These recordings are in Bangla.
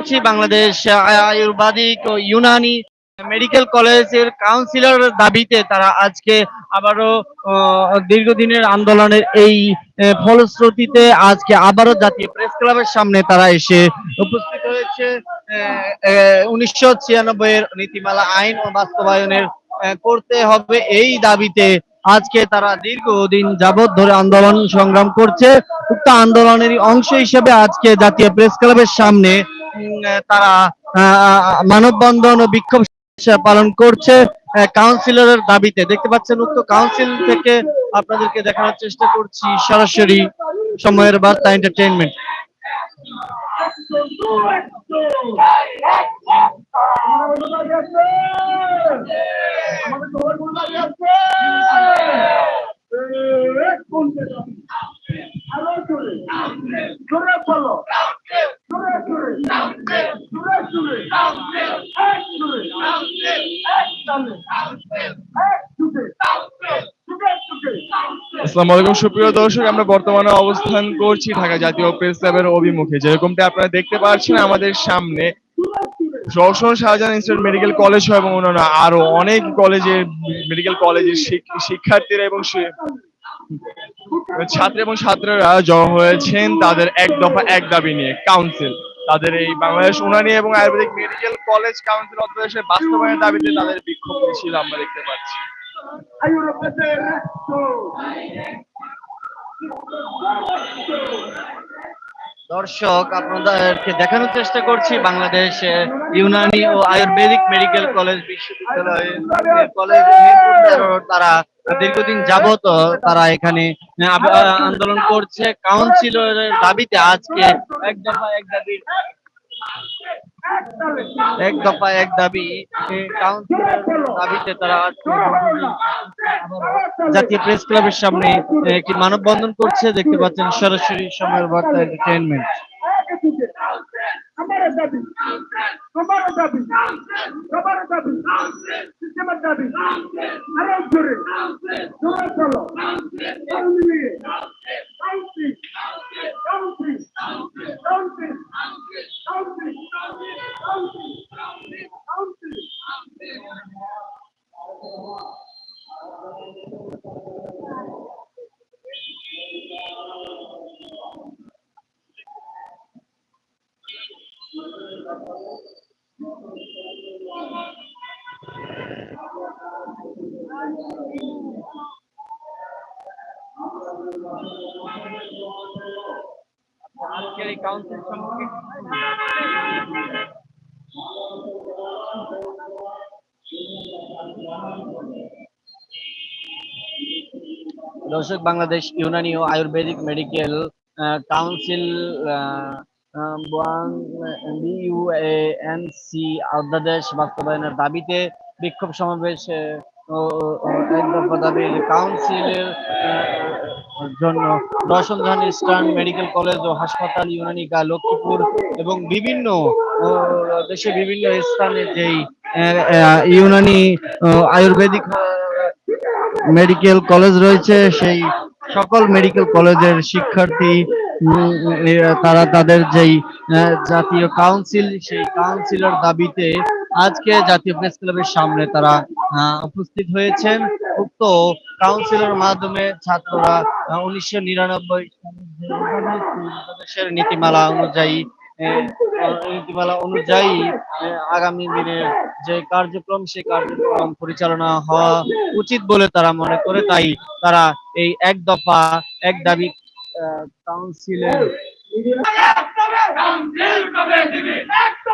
করছি, বাংলাদেশ আয়ুর্বেদিক ও ইউনানি মেডিকেল কলেজের কাউন্সিলর দাবিতে তারা আজকে আবারও দীর্ঘদিনের আন্দোলনের এই ফলশ্রুতিতে আজকে আবারও জাতীয় প্রেস ক্লাবের সামনে তারা এসে উপস্থিত হয়েছে। উনিশশো ছিয়ানব্বই এর নীতিমালা আইন ও বাস্তবায়নের করতে হবে এই দাবিতে আজকে তারা দীর্ঘদিন যাবৎ ধরে আন্দোলন সংগ্রাম করছে। উক্ত আন্দোলনেরই অংশ হিসেবে আজকে জাতীয় প্রেস ক্লাবের সামনে তারা মানববন্ধন ও বিক্ষোভ পালন করছে কাউন্সিলরের দাবিতে। দেখতে পাচ্ছেন, উক্ত কাউন্সিল থেকে আপনাদেরকে দেখানোর চেষ্টা করছি সরাসরি সময়ের বার্তা এন্টারটেইনমেন্ট আসসালামু আলাইকুম। সুপ্রিয় দর্শক, আমরা বর্তমানে অবস্থান করছি ঢাকা জাতীয় প্রেস ক্লাবের অভিমুখে। যেরকমটা আপনারা দেখতে পাচ্ছেন, আমাদের সামনে Roushan Shahjahan institute medical college এবং অন্যান্য আরও অনেক কলেজে, মেডিকেল কলেজের শিক্ষার্থীরা এবং ছাত্র এবং ছাত্ররা জড়ো হয়েছেন তাদের এক দফা, এক দাবি নিয়ে কাউন্সিল তাদের এই বাংলাদেশ উনানি এবং আয়ুর্বেদিক মেডিকেল কলেজ কাউন্সিল অধ্যাদেশের বাস্তবায়নের দাবিতে তাদের বিক্ষোভ মিছিল আমরা দেখতে পাচ্ছি। দর্শক, আপনাদেরকে দেখানোর চেষ্টা করছি বাংলাদেশ ইউনানি ও আয়ুর্বেদিক মেডিকেল কলেজ বিশ্ববিদ্যালয় কলেজ তারা দীর্ঘদিন যাবত তারা এখানে আন্দোলন করছে। কাউন্সিলরের দাবিতে আজকে এক দফা এক দাবি এক দফা এক দাবি দাবিতে তারা জাতীয় প্রেস ক্লাবের সামনে একটি মানববন্ধন করছে, দেখতে পাচ্ছেন সরাসরি সময়ের বার্তা এন্টারটেনমেন্ট আমার দাবি দাবি দাবি দাবি দর্শক, বাংলাদেশ ইউনানি ও আয়ুর্বেদিক মেডিকেল কাউন্সিল অধ্যাদেশ বাস্তবায়নের দাবিতে বিক্ষোভ সমাবেশ এক কাউন্সিলের জন্য রসনধান ইস্টার্ন মেডিকেল কলেজ ও হাসপাতাল ইউনানিকা লক্ষ্মীপুর এবং বিভিন্ন দেশে বিভিন্ন স্থানে যেই ইউনানি আয়ুর্বেদিক মেডিকেল কলেজ রয়েছে, সেই সকল মেডিকেল কলেজের শিক্ষার্থী তারা তাদের যেই জাতীয় কাউন্সিল সেই কাউন্সিলের দাবিতে আজকে জাতীয় প্রেস ক্লাবের সামনে তারা উপস্থিত হয়েছেন। উক্ত কাউন্সিলের মাধ্যমে ছাত্ররা উনিশশো নিরানব্বই বাংলাদেশের নীতিমালা অনুযায়ী নীতিমালা অনুযায়ী আগামী দিনের যে কার্যক্রম সেই কার্যক্রম পরিচালনা হওয়া উচিত বলে তারা মনে করে। তাই তারা এই এক দফা, এক দাবি কাউন্সিলের কাউন্সিল কবে দিবি একটা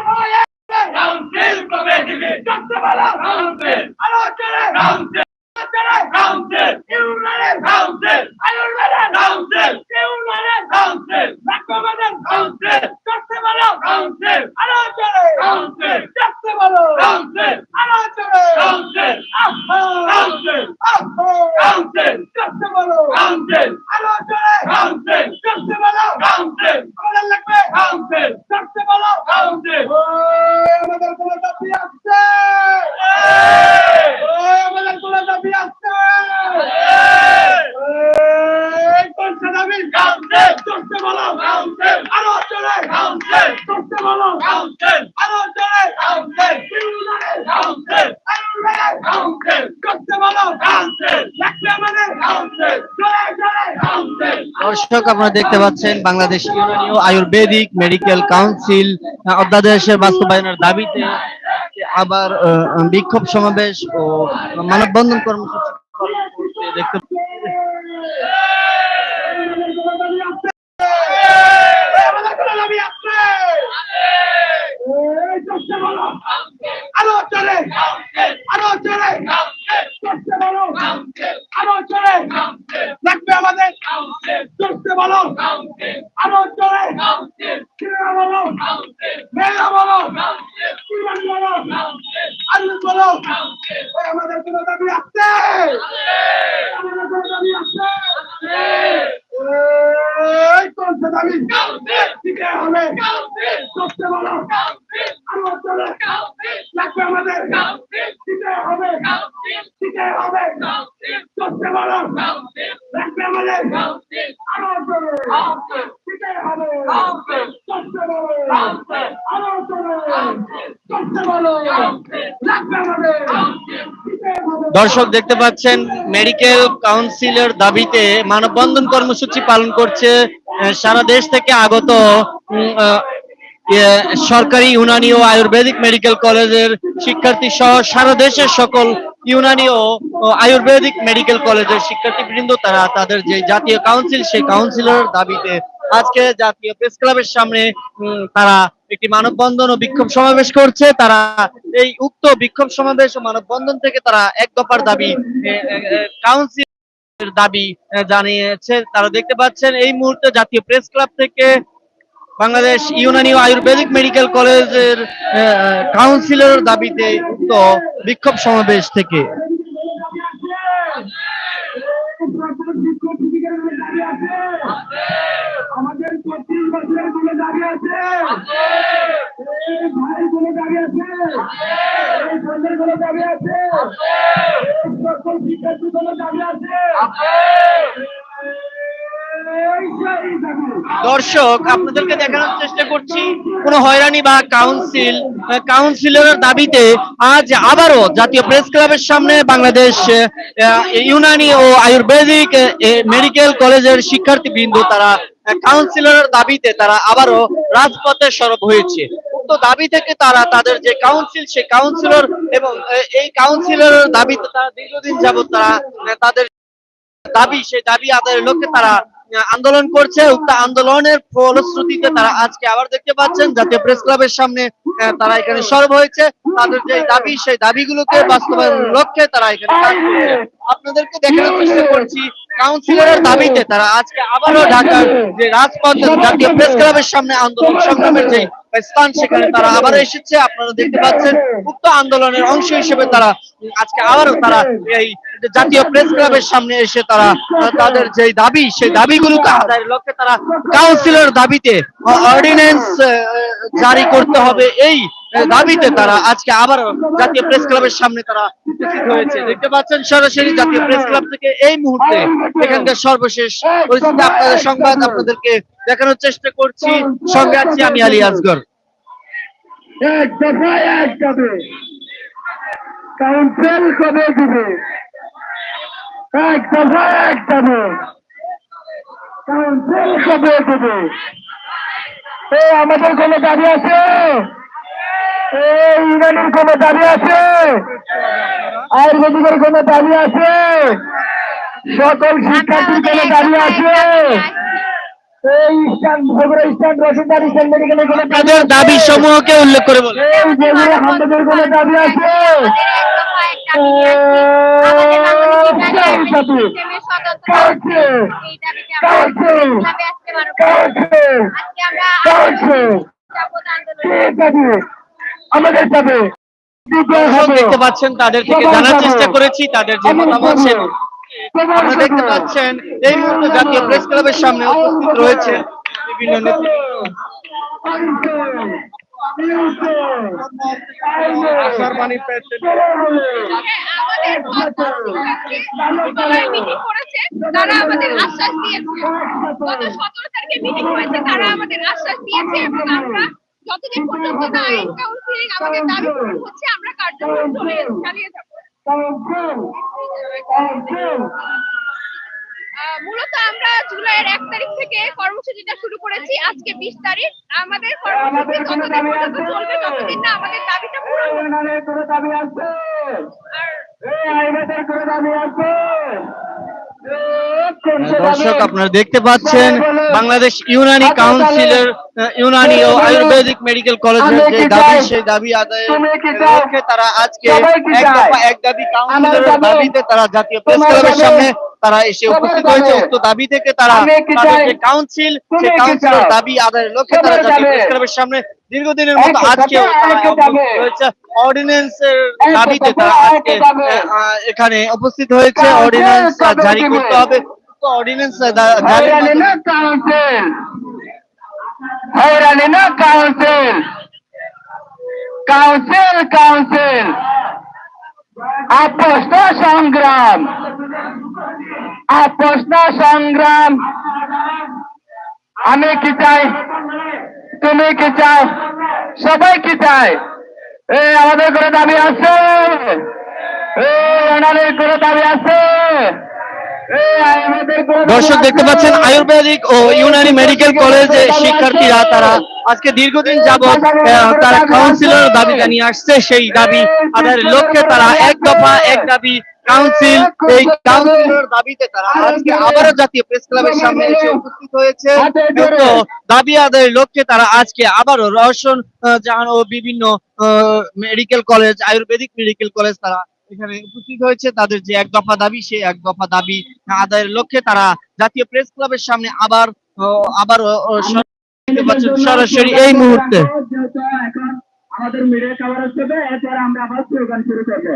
বলে কাউন্সিল কবে দিবি চট্টবেলা কাউন্সিল আলোচনা কাউন্সিল আলোচনা কাউন্সিল ইউনারে কাউন্সিল আয়ুর্বেদে কাউন্সিল ইউনারে কাউন্সিল বাক্যবাদে কাউন্সিল চট্টবেলা কাউন্সিল আলোচনা কাউন্সিল চট্টবেলা কাউন্সিল আলোচনা কাউন্সিল কাউন্সিল কাউন্সিল চট্টবেলা কাউন্সিল আলোচনা কাউন্সিল চট্টবেলা কাউন্সিল আমাদের লাগবে কাউন্সিল চট্টবেলা কাউন্সিল আমাদের কোনো দাবি আছে আমাদের কোনো দাবি আছে কোনটা দাবি কাউন্সিল চট্টবেলা কাউন্সিল আলোচনা কাউন্সিল চট্টবেলা কাউন্সিল কাউন্সিল আরও জোরে কাউন্সিল বিরুদ্ধে কাউন্সিল আরে কাউন্সিল করতে বলো কাউন্সিল লাগবে আমাদের কাউন্সিল জোরে জোরে কাউন্সিল দর্শক, আপনারা দেখতে পাচ্ছেন বাংলাদেশ ইউনানীয় আয়ুর্বেদিক মেডিকেল কাউন্সিল অধ্যাদেশের বাস্তবায়নের দাবিতে আবার বিক্ষোভ সমাবেশ ও মানববন্ধন কর্মসূচি পালন করতে দেখতে আমাদের কোনো দাবি আছে এই করতে বলো আরও জোরে আরও জোরে করতে বলো আরও জোরে লাগবে আমাদের করতে বলো আরও জোরে কিনা বলো মেয়েরা বলো কিমান বলো আলু বলো ওই আমাদের কোনো দাবি আছে আমাদের কোনো দাবি আছে এই করতে দাবি দিতে হবে করতে বলো আরও জোরে লাগবে আমাদের দিতে হবে দিতে হবে করতে বলো লাগবে আমাদের আরও জোরে দর্শক দেখতে পাচ্ছেন মেডিকেল কাউন্সিলের দাবিতে মানববন্ধন কর্মসূচি পালন করছে সারা দেশ থেকে আগত ইয়ে, সরকারি ইউনানি ও আয়ুর্বেদিক মেডিকেল কলেজের শিক্ষার্থী সহ সারা দেশের সকল ইউনানি ও আয়ুর্বেদিক মেডিকেল কলেজের শিক্ষার্থীবৃন্দ তারা তাদের যে জাতীয় কাউন্সিল সেই কাউন্সিলের দাবিতে আজকে জাতীয় প্রেস ক্লাবের সামনে তারা একটি মানববন্ধন ও বিক্ষোভ সমাবেশ করছে। তারা এই উক্ত বিক্ষোভ সমাবেশ ও মানববন্ধন থেকে তারা এক দফার দাবি কাউন্সিল দাবি জানিয়েছে। তারা দেখতে পাচ্ছেন, এই মুহূর্তে জাতীয় প্রেস ক্লাব থেকে বাংলাদেশ ইউনানি ও আয়ুর্বেদিক মেডিকেল কলেজের কাউন্সিলের দাবিতে উক্ত বিক্ষোভ সমাবেশ থেকে আমাদের পঁচিশ বছরের কোনো দাবি আছে। ভাই কোনো দাবি আছে। সন্ধ্যের কোনো দাবি আছে। সকল শিক্ষার্থী কোনো দাবি আছে। দর্শক আপনাদেরকে দেখানোর চেষ্টা করছি কোন হয়রানি বা কাউন্সিল কাউন্সিলরের দাবিতে আজ আবারও জাতীয় প্রেস ক্লাবের সামনে বাংলাদেশ ইউনানি ও আয়ুর্বেদিক মেডিকেল কলেজের শিক্ষার্থীবৃন্দ তারা আহ, কাউন্সিলরের দাবিতে তারা আবারও রাজপথে সরব হয়েছে। উক্ত দাবি থেকে তারা তাদের যে কাউন্সিল সেই কাউন্সিলর এবং এই কাউন্সিলরের দাবিতে তারা দীর্ঘদিন যাবত তারা তাদের দাবি সেই দাবি আদায়ের লক্ষ্যে তারা আন্দোলন করছে, উক্ত আন্দোলনের ফলশ্রুতিতে তারা আজকে আবার দেখতে পাচ্ছেন, জাতীয় প্রেস ক্লাবের সামনে তারা এখানে সরব হয়েছে। তাদের যে দাবি, সেই দাবিগুলোকে বাস্তবায়নের লক্ষ্যে তারা এখানে আপনাদেরকে দেখানোর চেষ্টা করছি, কাউন্সিলরের দাবিতে তারা আজকে আবারও ঢাকার যে রাজপথ, জাতীয় প্রেস ক্লাবের সামনে আন্দোলন সংগ্রামের যে স্থান, সেখানে তারা আবার এসেছে। আপনারা দেখতে পাচ্ছেন, উক্ত আন্দোলনের অংশ হিসেবে তারা আজকে আবারও তারা এই জাতীয় প্রেস ক্লাবের সামনে এসে তারা, তাদের যে দাবি, সেই দাবিগুলোকে আদায়ের লক্ষ্যে তারা কাউন্সিলের দাবিতে অর্ডিন্যান্স জারি করতে হবে। এই দাবিতে তারা আজকে আবারও জাতীয় প্রেস ক্লাবের সামনে তারা উপস্থিত হয়েছে। দেখতে পাচ্ছেন সরাসরি জাতীয় প্রেস ক্লাব থেকে এই মুহূর্তে এখানকার সর্বশেষ পরিস্থিতি। আপনাদের সংবাদ আপনাদেরকে দেখানোর চেষ্টা করছি। সঙ্গে আছি আমি আলী আসগর এক দফায় এক যাবে কাউন্সিল কবে দিবে? এক দফায় এক যাবে কাউন্সিল কবে দিবে এ আমাদের কোনো দাবি আছে? এই ইউনিয়নের কোনো দাবি আছে? আয়ুর্বেদিকের কোনো দাবি আছে? সকল শিক্ষার্থীর কোনো দাবি আছে? তাদের দাবি সমূহকে উল্লেখ করে বলে আমাদের কোনো দাবি আছে? আমাদের দেখতে পাচ্ছেন তাদের থেকে জানার চেষ্টা করেছি তাদের যে মতামত আপনারা দেখতে পাচ্ছেন এই মুহূর্তে জাতীয় প্রেস ক্লাবের সামনে উপস্থিত রয়েছে বিভিন্ন নেতৃত্ব মিটিং করেছে তারা আমাদের আশ্বাস দিয়েছে গত এবং আমরা যতদিন পর্যন্ত না আইন কাউন্সিলিং আমাদের দাবি হচ্ছে, আমরা কার্যক্রম চালিয়ে যাব। মূলত আমরা জুলাইয়ের এক তারিখ থেকে কর্মসূচিটা শুরু করেছি। আজকে বিশ তারিখ। আমাদের কর্মসূচি ততদিন পর্যন্ত চলবে যতদিন না আমাদের দাবিটা পূরণ দর্শক আপনারা দেখতে পাচ্ছেন বাংলাদেশ ইউনানি কাউন্সিলের ইউনানি ও আয়ুর্বেদিক মেডিকেল কলেজের যে দাবি? সেই দাবি আদায়ের? লক্ষ্যে তারা আজকে এক দফা এক দাবি দাবি- দাবিতে তারা জাতীয় প্রেস ক্লাবের সামনে তারা এসে উপস্থিত হয়েছে। উক্ত দাবি থেকে তারা তাদের যে কাউন্সিল সেই কাউন্সিলের দাবি আদায়ের লক্ষ্যে তারা জাতীয় প্রেস ক্লাবের সামনে দীর্ঘদিনের মতো আজকেও। হয়েছে অর্ডিন্যান্সের এক দাবিতে তারা আজকে এখানে উপস্থিত হয়েছে। অর্ডিন্যান্স জারি করতে হবে। তো অর্ডিন্যান্স জারি হয়রানি কাউন্সিল না কাউন্সিল কাউন্সিল কাউন্সিল আপোষ সংগ্রাম আপোষ না সংগ্রাম। আমি কি চাই? তুমি কি চাও সবাই কি চায়? এই আমাদের করে দাবি আছে? ওনাদের করে দাবি দর্শক দেখতে পাচ্ছেন আয়ুর্বেদিক ও ইউনানি মেডিকেল কলেজে শিক্ষার্থীরা তারা আজকে দীর্ঘদিন যাবৎ আহ, তারা কাউন্সিলর দাবি জানিয়ে আসছে সেই দাবি আদায়ের লক্ষ্যে তারা এক দফা এক দাবি কাউন্সিল এই কাউন্সিলর দাবিতে তারা আজকে আবারও জাতীয় প্রেস ক্লাবের সামনে এসে উপস্থিত হয়েছে। দাবি আদায়ের লক্ষ্যে তারা আজকে আবারও আহ, জাহান ও বিভিন্ন medical college ayurvedic medical college তারা এখানে উপস্থিত হয়েছে। তাদের যে এক দফা দাবি সেই এক দফা দাবি আদায়ের লক্ষ্যে তারা জাতীয় প্রেস ক্লাবের সামনে আবার আবার সরাসরি এই মুহূর্তে। আমাদের মিডিয়া কভারেজ হবে এরপর আমরা আবার স্লোগান শুরু করব।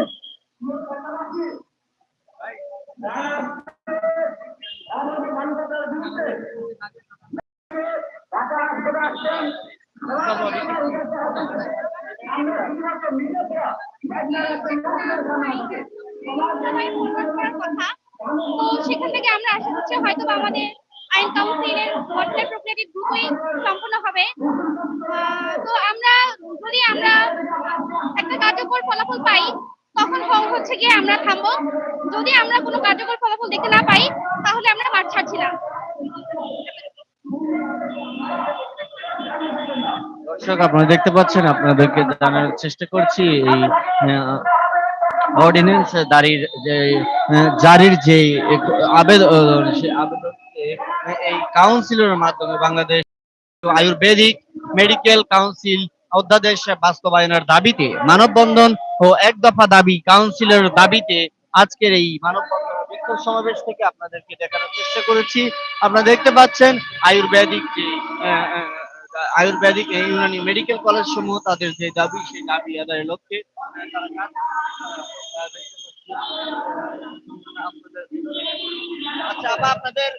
সেখান থেকে আমরা আশা করছি হয়তো আমাদের আইন হবে তো আমরা যদি আমরা একটা ফলাফল পাই। তখন হচ্ছে গিয়ে আমরা থামবো যদি আমরা কোনো কার্যকর ফলাফল দেখতে না পাই, তাহলে আমরা মাঠ ছাড়ছি না দর্শক, আপনারা দেখতে পাচ্ছেন, আপনাদেরকে জানার চেষ্টা করছি এই অর্ডিন্যান্স দাঁড়ির যে জারির যে আবেদন এই কাউন্সিলের মাধ্যমে বাংলাদেশ আয়ুর্বেদিক মেডিকেল কাউন্সিল অধ্যাদেশ বাস্তবায়নের দাবিতে, মানববন্ধন ও এক দফা দাবি কাউন্সিলের দাবিতে আজকের এই মানববন্ধন বিক্ষোভ সমাবেশ থেকে আপনাদেরকে দেখানোর চেষ্টা করেছি। আপনারা দেখতে পাচ্ছেন, আয়ুর্বেদিক যে আয়ুর্বেদিক ইউনানি মেডিকেল কলেজ সমূহ তাদের যে দাবি, সেই দাবি আদায়ের লক্ষ্যে আচ্ছা আপনাদের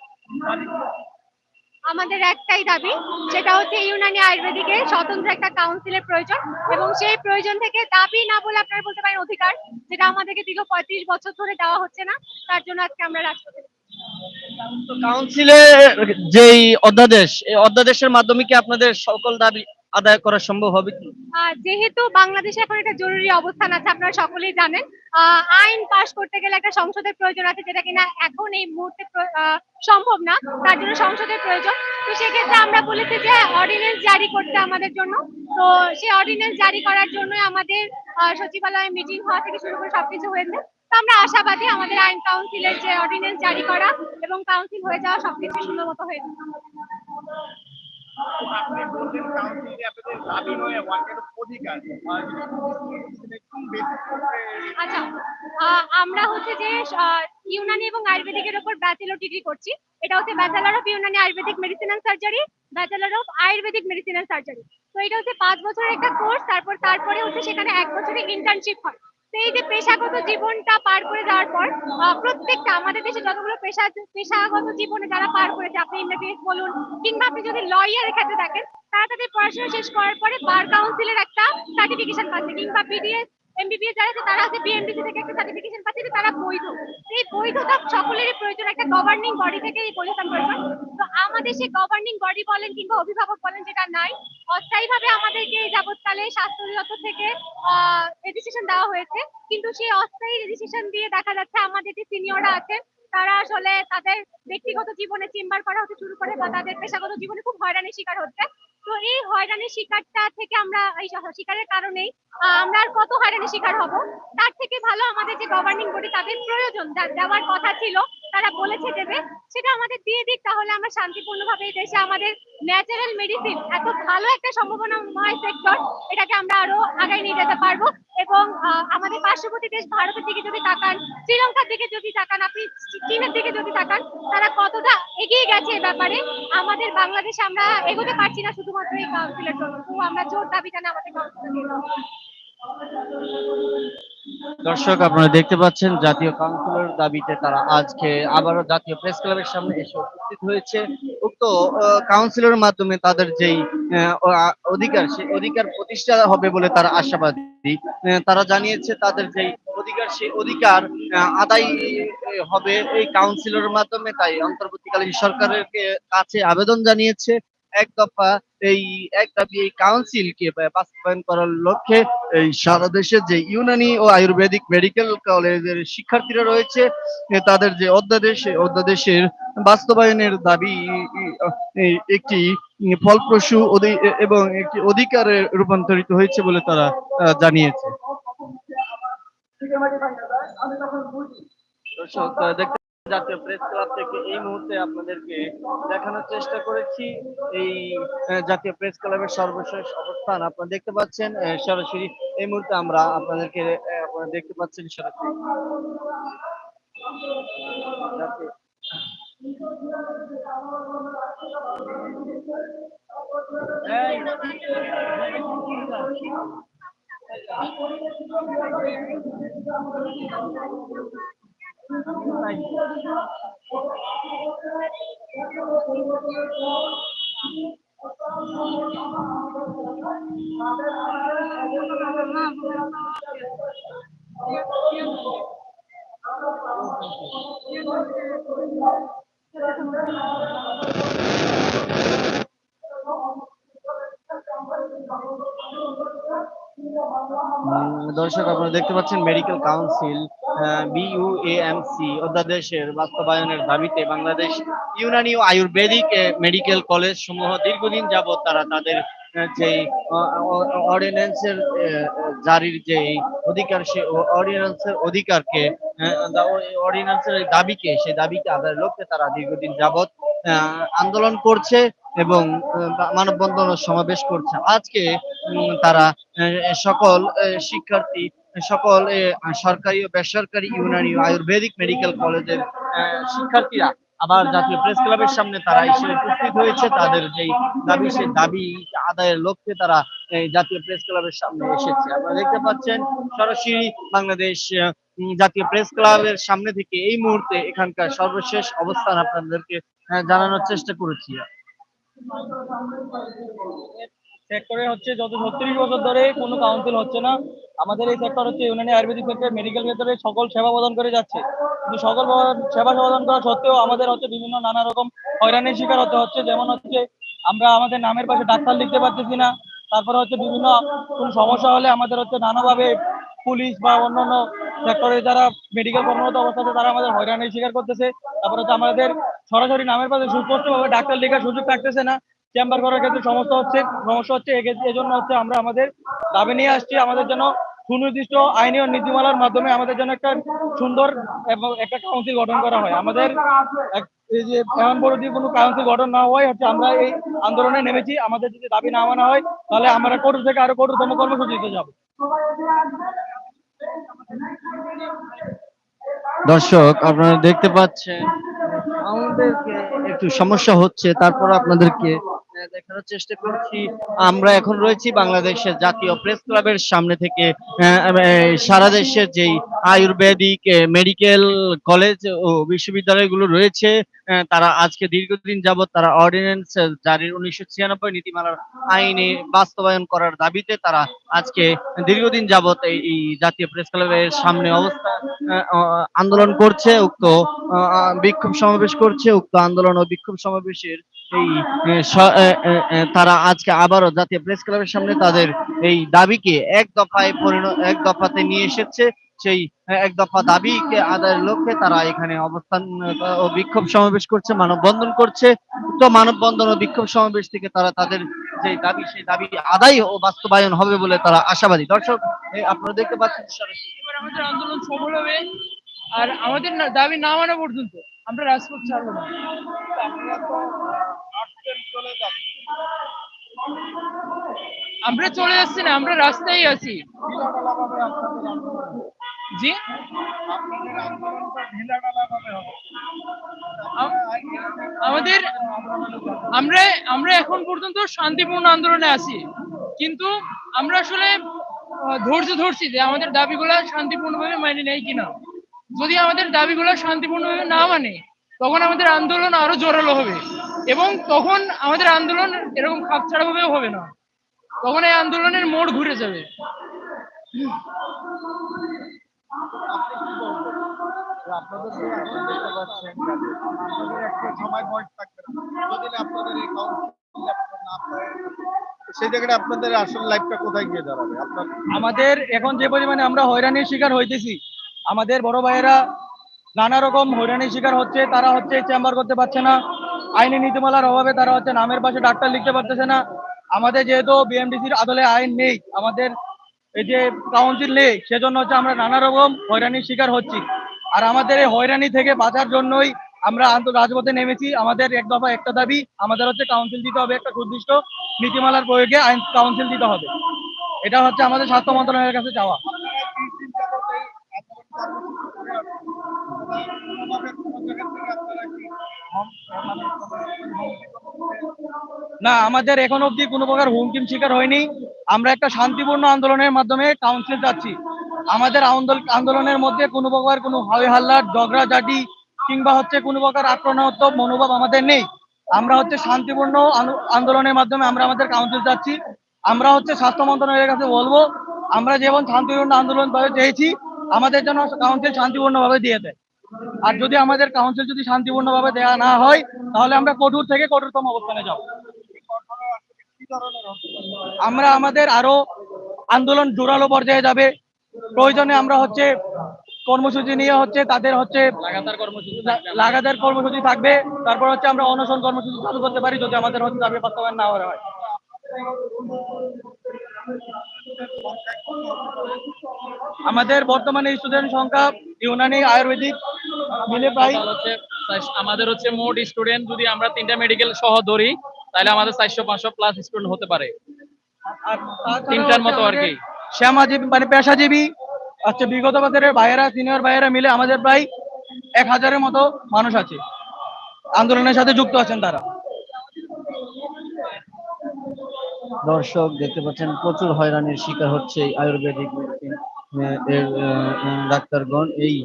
আমাদের একটাই দাবি সেটা হচ্ছে ইউনানি আয়ুর্বেদিকের স্বতন্ত্র একটা কাউন্সিলের প্রয়োজন এবং সেই প্রয়োজন থেকে দাবি না বলে আপনারা বলতে পারেন অধিকার, যেটা আমাদেরকে দীর্ঘ পঁয়ত্রিশ বছর ধরে দেওয়া হচ্ছে না, তার জন্য আজকে আমরা রাজপথে কাউন্সিলের যেই অধ্যাদেশ, এই অধ্যাদেশের মাধ্যমে কি আপনাদের সকল দাবি আদায় করা সম্ভব হবে কি? যেহেতু বাংলাদেশে এখন একটা জরুরি অবস্থান আছে, আপনারা সকলেই জানেন আইন পাশ করতে গেলে একটা সংসদের প্রয়োজন আছে যেটা কিনা এখন এই মুহূর্তে সম্ভব না, তার জন্য সংসদের প্রয়োজন। তো সেক্ষেত্রে আমরা বলেছি যে অর্ডিন্যান্স জারি করতে আমাদের জন্য। তো সেই অর্ডিন্যান্স জারি করার জন্য আমাদের সচিবালয়ে মিটিং হওয়া থেকে শুরু করে সবকিছু হয়েছে। তো আমরা আশাবাদী আমাদের আইন কাউন্সিলের যে অর্ডিন্যান্স জারি করা এবং কাউন্সিল হয়ে যাওয়া সবকিছু সুন্দর মতো হয়ে যাবে। আপনি বললেন কাউন্সিলে আপনাদের দাবি নয়, ওয়ার্কের অধিকার। আচ্ছা আমরা হচ্ছে যে ইউনানি এবং আয়ুর্বেদিকের উপর ব্যাচেলর ডিগ্রি করছি। এটা হচ্ছে bachelor of Unani ayurvedic medicine and surgery bachelor of ayurvedic medicine and surgery তো এটা হচ্ছে পাঁচ বছরের একটা কোর্স তারপর, তারপরে হচ্ছে সেখানে এক বছরের ইন্টার্নশিপ হয়। এই যে পেশাগত জীবনটা পার করে যাওয়ার পর প্রত্যেকটা আমাদের দেশে যতগুলো পেশা পেশাগত জীবনে যারা পার করেছে, আপনি এমবিবিএস বলুন, কিংবা আপনি যদি লয়ারের ক্ষেত্রে থাকেন তারা তাদের পড়াশোনা শেষ করার পরে বার কাউন্সিলের একটা সার্টিফিকেশন পাচ্ছে, কিংবা বিডিএস এমবিবিএস যারা আছে, তারা থেকে একটা সার্টিফিকেশন পাচ্ছে তারা বৈধ। বৈধতা সকলেরই প্রয়োজন, একটা গভর্নিং বডি থেকে এই প্রয়োজন। তো আমাদের সেই গভর্নিং বডি বলেন কিংবা অভিভাবক বলেন যেটা নাই, অস্থায়ীভাবে আমাদেরকে এই যাবৎকালে স্বাস্থ্য অধিদপ্তর থেকে রেজিস্ট্রেশন দেওয়া হয়েছে। কিন্তু সেই অস্থায়ী রেজিস্ট্রেশন দিয়ে দেখা যাচ্ছে আমাদের যে সিনিয়ররা আছে, তারা আসলে তাদের ব্যক্তিগত জীবনে চেম্বার করা হতে শুরু করে বা তাদের পেশাগত জীবনে খুব হয়রানির শিকার হচ্ছে। তো এই হয়রানির শিকারটা থেকে আমরা, এই শিকারের কারণেই আমরা আর কত হয়রানির শিকার হব? তার থেকে ভালো আমাদের যে গভর্নিং বডি তাদের প্রয়োজন দেওয়ার কথা ছিল, তারা বলেছে দেবে। সেটা আমাদের দিয়ে দিক, তাহলে আমরা শান্তিপূর্ণভাবে এই দেশে আমাদের ন্যাচারাল মেডিসিন এত ভালো একটা সম্ভাবনাময় সেক্টর এটাকে আমরা আরও আগায় নিয়ে যেতে পারব। এবং আমাদের পার্শ্ববর্তী দেশ ভারতের দিকে যদি তাকান, শ্রীলঙ্কার দিকে যদি তাকান, আপনি চীনের দিকে যদি তাকান, তারা কতটা এগিয়ে গেছে এ ব্যাপারে, আমাদের বাংলাদেশে আমরা এগোতে পারছি না শুধুমাত্র এই কাউন্সিলের জন্য আমরা জোর দাবি আমাদের কাউন্সিলর। দর্শক আপনারা দেখতে পাচ্ছেন জাতীয় কাউন্সিলর দাবিতে তারা আজকে আবারও জাতীয় প্রেস ক্লাবের সামনে এসে উপস্থিত হয়েছে। উক্ত আহ, কাউন্সিলরের মাধ্যমে তাদের যেই অধিকার সেই অধিকার প্রতিষ্ঠা হবে বলে তারা আশাবাদী। তারা জানিয়েছে তাদের যেই অধিকার সেই অধিকার আদায় হবে এই কাউন্সিলরের মাধ্যমে। তাই অন্তর্বর্তীকালীন সরকারের কাছে আবেদন জানিয়েছে। এক দফা এই এক দাবি এই কাউন্সিলকে বাস্তবায়ন করার লক্ষ্যে এই সারা দেশে যে ইউনানি ও আয়ুর্বেদিক মেডিকেল কলেজের শিক্ষার্থীরা রয়েছে তাদের যে অধ্যাদেশ অধ্যাদেশের বাস্তবায়নের দাবি একটি ফলপ্রসূ এবং একটি অধিকারে রূপান্তরিত হয়েছে বলে তারা জানিয়েছে। দেখতে জাতীয় প্রেস ক্লাব থেকে এই মুহূর্তে আপনাদেরকে দেখানোর চেষ্টা করেছি। এই জাতীয় প্রেস ক্লাবের সর্বশেষ অবস্থান আপনারা দেখতে পাচ্ছেন। সরাসরি এই মুহূর্তে আমরা আপনাদেরকে আপনারা দেখতে পাচ্ছেন সরাসরি। দর্শক আপনারা দেখতে পাচ্ছেন মেডিকেল কাউন্সিল বিইউএএমসি অধ্যাদেশের বাস্তবায়নের দাবিতে বাংলাদেশ ইউনানি ও আয়ুর্বেদিক মেডিকেল কলেজ সমূহ দীর্ঘদিন যাবত তারা তাদের যে অর্ডিন্যান্সের জারির যে অধিকার সে অর্ডিন্যান্সের অধিকারকে অর্ডিন্যান্সের দাবিকে, সেই দাবিকে আদায়ের লক্ষ্যে তারা দীর্ঘদিন যাবৎ আন্দোলন করছে এবং মানববন্ধন সমাবেশ করছে। আজকে তারা সকল শিক্ষার্থী সকল সরকারি ও বেসরকারি ইউনানি আয়ুর্বেদিক মেডিকেল কলেজের শিক্ষার্থীরা আবার জাতীয় প্রেস ক্লাবের সামনে তারা এসে উপস্থিত হয়েছে। তাদের যেই দাবি, সেই দাবি আদায়ের লক্ষ্যে তারা জাতীয় প্রেস ক্লাবের সামনে এসেছে। আপনারা দেখতে পাচ্ছেন, সরাসরি বাংলাদেশ জাতীয় প্রেস ক্লাবের সামনে থেকে এই মুহূর্তে এখানকার সর্বশেষ অবস্থান আপনাদেরকে জানানোর চেষ্টা করেছি। সেক্টরে হচ্ছে যত ছত্রিশ বছর ধরে কোনো কাউন্সিল হচ্ছে না। আমাদের এই সেক্টর হচ্ছে ইউনানি আয়ুর্বেদিক সেক্টর মেডিকেল ক্ষেত্রে সকল সেবা প্রদান করে যাচ্ছে। কিন্তু সকল সেবা প্রদান করা সত্ত্বেও আমাদের হচ্ছে বিভিন্ন নানা রকম হয়রানির শিকার হতে হচ্ছে। যেমন হচ্ছে আমরা আমাদের নামের পাশে ডাক্তার লিখতে পারতেছি না। তারপরে হচ্ছে বিভিন্ন কোনো সমস্যা হলে আমাদের হচ্ছে নানাভাবে পুলিশ বা অন্যান্য সেক্টরে যারা মেডিকেল কর্মরত অবস্থাতে তারা আমাদের হয়রানির শিকার করতেছে। তারপরে হচ্ছে আমাদের সরাসরি নামের পাশে সুস্পষ্টভাবে ডাক্তার লেখার সুযোগ থাকতেছে না। চেম্বার করার ক্ষেত্রে সমস্যা হচ্ছে সমস্যা হচ্ছে এজন্য হচ্ছে আমরা আমাদের দাবি নিয়ে আসছি, আমাদের জন্য সুনির্দিষ্ট আইনি ও নীতিমালার মাধ্যমে আমাদের জন্য একটা সুন্দর এবং একটা কাউন্সিল গঠন করা হয়। আমাদের এই যে এমন পরবর্তী কোনো কাউন্সিল গঠন না হয় হচ্ছে আমরা এই আন্দোলনে নেমেছি, আমাদের যদি দাবি না মানা হয়, তাহলে আমরা কঠোর থেকে আরও কঠোরতম কর্মসূচিতে যাব। দর্শক, আপনারা দেখতে পাচ্ছেন, আমাদেরকে একটু সমস্যা হচ্ছে, তারপর আপনাদেরকে আহ, দেখানোর চেষ্টা করছি। আমরা এখন রয়েছি বাংলাদেশের জাতীয় প্রেস ক্লাবের সামনে থেকে সারা দেশের যেই আয়ুর্বেদিক মেডিকেল কলেজ ও বিশ্ববিদ্যালয়গুলো রয়েছে তারা আজকে দীর্ঘদিন যাবত তারা অর্ডিন্যান্স জারির উনিশশো ছিয়ানব্বই নীতিমালার আইনে বাস্তবায়ন করার দাবিতে তারা আজকে দীর্ঘদিন যাবত এই জাতীয় প্রেস ক্লাবের সামনে অবস্থা আন্দোলন করছে উক্ত বিক্ষোভ সমাবেশ করছে উক্ত আন্দোলন ও বিক্ষোভ সমাবেশের এই তারা আজকে আবারও জাতীয় প্রেস ক্লাবের সামনে তাদের এই দাবিকে এক দফায় পরিণত এক দফাতে নিয়ে এসেছে। সেই এক দফা দাবিকে আদায়ের লক্ষ্যে তারা এখানে অবস্থান ও বিক্ষোভ সমাবেশ করছে, মানববন্ধন করছে। তো মানববন্ধন ও বিক্ষোভ সমাবেশ থেকে তারা তাদের যে দাবি, সেই দাবি আদায় ও বাস্তবায়ন হবে বলে তারা আশাবাদী। দর্শক আপনারা দেখতে পাচ্ছেন আন্দোলন সফল হবে। আর আমাদের দাবি না মানা পর্যন্ত আমরা রাজপথ ছাড়বো না। আমরা চলে যাচ্ছি না, আমরা রাস্তায় আছি। জি? আমাদের, আমরা আমরা এখন পর্যন্ত শান্তিপূর্ণ আন্দোলনে আছি। কিন্তু আমরা আসলে ধৈর্য ধরছি যে আমাদের দাবিগুলো শান্তিপূর্ণভাবে মানে নেই কিনা। যদি আমাদের দাবিগুলো শান্তিপূর্ণভাবে না মানে তখন আমাদের আন্দোলন আরও জোরালো হবে। এবং তখন আমাদের আন্দোলন এরকম খাপছাড়া ভাবেও হবে না। তখন এই আন্দোলনের মোড় ঘুরে যাবে। আপনাদের সেই জায়গাটা আসল লাইফটা কোথায় গিয়ে দাঁড়াবে? আমাদের এখন যে পরিমাণে আমরা হয়রানির শিকার হইতেছি আমাদের বড় ভাইয়েরা নানা রকম হয়রানির শিকার হচ্ছে, তারা হচ্ছে চেম্বার করতে পারছে না। আইনি নীতিমালার অভাবে তারা হচ্ছে নামের পাশে ডাক্তার লিখতে পারতেছে না। আমাদের যেহেতু বিএমডিসির আদলে আইন নেই, আমাদের এই যে কাউন্সিল নেই, সেজন্য হচ্ছে আমরা নানা রকম হয়রানির শিকার হচ্ছি। আর আমাদের এই হয়রানি থেকে বাঁচার জন্যই আমরা আন্তর রাজপথে নেমেছি। আমাদের এক দফা একটা দাবি, আমাদের হচ্ছে কাউন্সিল দিতে হবে একটা সুনির্দিষ্ট নীতিমালার প্রয়োগে আইন, কাউন্সিল দিতে হবে। এটা হচ্ছে আমাদের স্বাস্থ্য মন্ত্রণালয়ের কাছে চাওয়া। না, আমাদের এখন অবধি কোনো প্রকার হুমকির শিকার হয়নি। আমরা একটা শান্তিপূর্ণ আন্দোলনের মাধ্যমে কাউন্সিল যাচ্ছি। আমাদের আন্দোলনের মধ্যে কোনো প্রকার কোনো হাই হাল্লার ঝগড়াঝাটি কিংবা হচ্ছে কোনো প্রকার আক্রমণাত্মক মনোভাব আমাদের নেই। আমরা হচ্ছে শান্তিপূর্ণ আন্দোলনের মাধ্যমে আমরা আমাদের কাউন্সিল যাচ্ছি। আমরা হচ্ছে স্বাস্থ্য মন্ত্রণালয়ের কাছে বলব, আমরা যেমন শান্তিপূর্ণ আন্দোলন ভাবে চেয়েছি, আমাদের জন্য কাউন্সিল শান্তিপূর্ণভাবে দিয়ে দেয়। আর যদি আমাদের কাউন্সিল যদি শান্তিপূর্ণভাবে দেওয়া না হয় তাহলে আমরা কঠোর থেকে কঠোরতম অবস্থানে যাব। আমরা আমাদের আরও আন্দোলন জোরালো পর্যায়ে যাবে। প্রয়োজনে আমরা হচ্ছে কর্মসূচি নিয়ে হচ্ছে তাদের হচ্ছে লাগাতার কর্মসূচি লাগাতার কর্মসূচি থাকবে। তারপর হচ্ছে আমরা অনশন কর্মসূচি চালু করতে পারি যদি আমাদের হচ্ছে দাবি বাস্তবায়ন না হয়। আমাদের বর্তমানে স্টুডেন্ট সংখ্যা ইউনানি আয়ুর্বেদিক মিলে প্রায় হচ্ছে আমাদের হচ্ছে মোট স্টুডেন্ট যদি আমরা তিনটা মেডিকেল সহ ধরি তাহলে আমাদের চারশো পাঁচশো প্লাস স্টুডেন্ট হতে পারে। তিনটার মতো আর কি। শ্যামাজীবী মানে পেশাজীবী আচ্ছা বিগত বছরের ভাইয়েরা সিনিয়র ভাইয়েরা মিলে আমাদের প্রায় এক হাজারের মতো মানুষ আছে। আন্দোলনের সাথে যুক্ত আছেন তারা। দর্শক দেখতে পাচ্ছেন প্রচুর হয়রানির শিকার হচ্ছে আয়ুর্বেদিক মেডিসিন এর ডাক্তারগণ, এই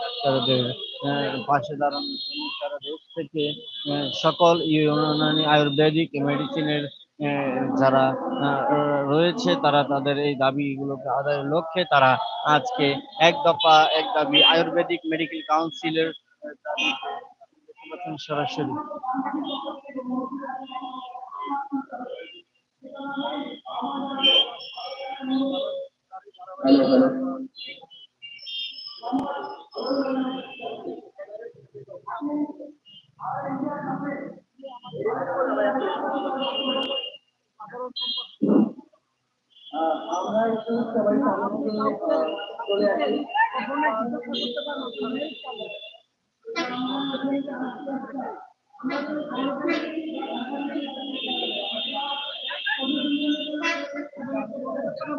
ডাক্তারদের পাশে দাঁড়ানোর জন্য থেকে সকল ইউনানি আয়ুর্বেদিক মেডিসিনের যারা রয়েছে, তারা তাদের এই দাবিগুলোকে আদায়ের লক্ষ্যে তারা আজকে এক দফা, এক দাবি আয়ুর্বেদিক মেডিকেল কাউন্সিলের সরাসরি। হ্যালো হ্যালো আমরা একটু সবাই সামনে চলে আসি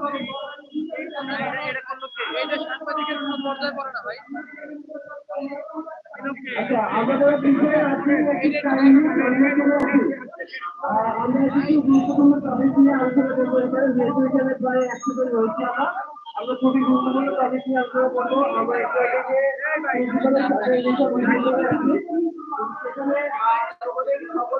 Thank you. আমরা কিছু গুরুত্বপূর্ণ টপিক নিয়ে আলোচনা করব এখানে যেহেতু এখানে প্রায় একশো জন রয়েছে আমরা আমরা খুবই গুরুত্বপূর্ণ টপিক নিয়ে আলোচনা করব আমরা একটু আগে সেখানে আমাদের সকল